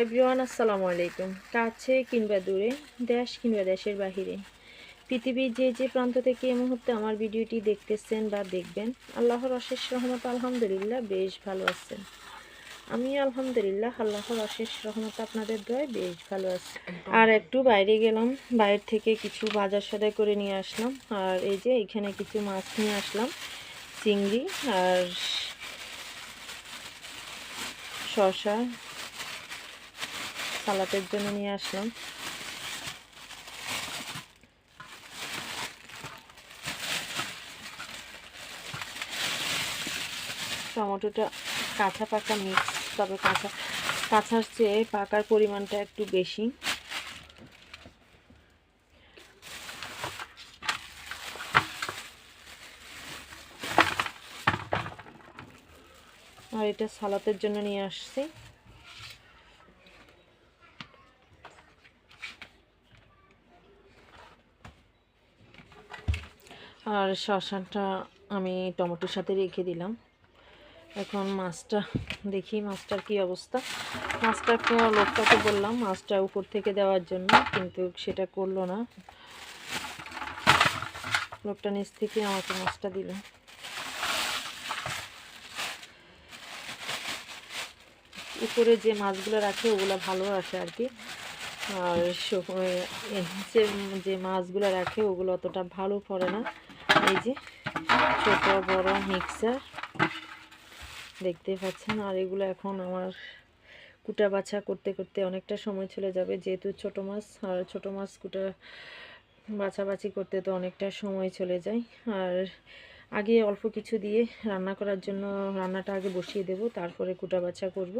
Everyone, আসসালামু আলাইকুম। কাছে কিংবা দূরে, দেশ কিংবা দেশের বাহিরে। পৃথিবীর যে যে প্রান্ত থেকে এই মুহূর্তে আমার ভিডিওটি দেখতেছেন বা দেখবেন, আল্লাহর অশেষ রহমত, আলহামদুলিল্লাহ, বেশ ভালো আছেন। আমি আলহামদুলিল্লাহ, আল্লাহর অশেষ রহমত, আপনাদের দয় বেশ ভালো আছি। আর একটু বাইরে গেলাম, বাইরে থেকে কিছু বাজার সদাই করে নিয়ে আসলাম। আর এই যে এখানে কিছু মাছ নিয়ে আসলাম, চিংড়ি আর শসা সালাতের জন্য নিয়ে আসলাম। টমেটোটা কাঁচা পাকা মিক্স তবে কাঁচা, কাঁচার চেয়ে পাকার পরিমাণটা একটু বেশি। আর এটা সালাতের জন্য নিয়ে আসছি। আর শশাটা আমি টমেটোর সাথে রেখে দিলাম। এখন মাছটা দেখি, মাছটার কি অবস্থা। মাছটাকে লোকটাকে বললাম মাছটা উপর থেকে দেওয়ার জন্য, কিন্তু সেটা করল না। লোকটা নিচ থেকে আমাকে মাছটা দিল। উপরে যে মাছগুলো রাখে, ওগুলো ভালো রাখে আর কি। আর যে মাছগুলো রাখে, ওগুলো অতটা ভালো পড়ে না। এই যে ছোট বড় মিক্সার দেখতে পাচ্ছেন, আর এগুলো এখন আমার কুটা বাছা করতে করতে অনেকটা সময় চলে যাবে। যেহেতু ছোট মাছ, আর ছোট মাছ কুটা বাছাবাছি করতে তো অনেকটা সময় চলে যায়। আর আগে অল্প কিছু দিয়ে রান্না করার জন্য রান্নাটা আগে বসিয়ে দেব, তারপরে কুটা বাছা করব।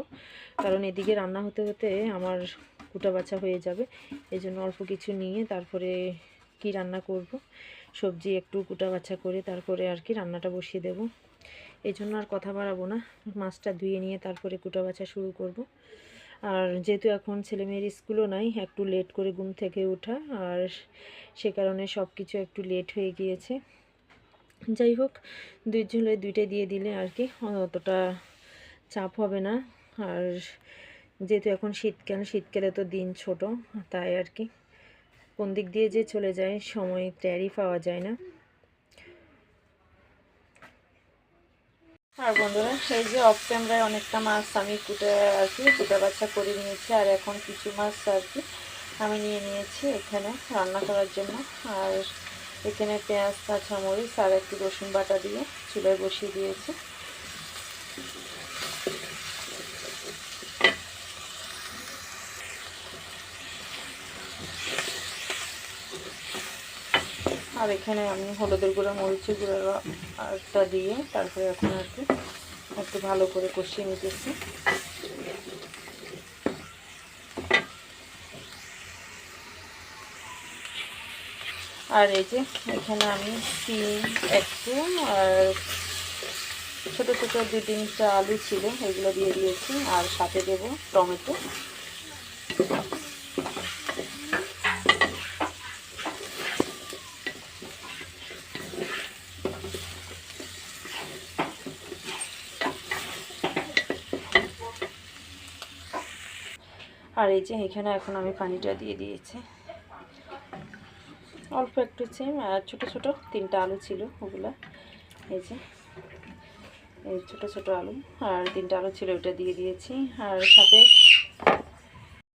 কারণ এদিকে রান্না হতে হতে আমার কুটা বাছা হয়ে যাবে এই জন্য অল্প কিছু নিয়ে তারপরে কি রান্না করব। সবজি একটু কুটা বাছা করে তারপরে আর কি রান্নাটা বসিয়ে দেব। এই জন্য আর কথা বাড়াবো না। মাছটা ধুয়ে নিয়ে তারপরে কুটা বাছা শুরু করব। আর যেহেতু এখন ছেলেমেয়ের স্কুলও নাই, একটু লেট করে ঘুম থেকে ওঠা আর সে কারণে সব কিছু একটু লেট হয়ে গিয়েছে। যাই হোক, দুই ঝোলে দুইটা দিয়ে দিলে আর কি অতটা চাপ হবে না। আর যেহেতু এখন শীতকাল, শীতকালে তো দিন ছোট, তাই আর কি কোন দিক দিয়ে যে চলে যায়, সময় ট্যারি পাওয়া যায় না। আর বন্ধুরা সেই যে অফ ক্যামেরায় অনেকটা মাছ আমি কুটে আর কি, কুটা বাচ্চা করে নিয়েছি, আর এখন কিছু মাছ আর কি আমি নিয়ে নিয়েছি এখানে রান্না করার জন্য। আর এখানে পেঁয়াজ, কাঁচামরিচ আর একটু রসুন বাটা দিয়ে চুলায় বসিয়ে দিয়েছি। আর এখানে আমি হলুদের গুঁড়া, মরিচের গুঁড়া আরটা দিয়ে তারপরে এখন আর কি একটু ভালো করে কষিয়ে নিতেছি। আর এই যে এখানে আমি তিন একটু আর ছোটো ছোটো দুই তিনটা আলু ছিল, এগুলো দিয়ে দিয়েছি। আর সাথে দেবো টমেটো। আর এই যে এখানে এখন আমি পানিটা দিয়ে দিয়েছি। অল্প একটু সিম আর ছোটো ছোটো তিনটা আলু ছিল ওগুলো। এই যে, এই ছোটো ছোটো আলু। আর তিনটা আলু ছিল ওটা দিয়ে দিয়েছি। আর সাথে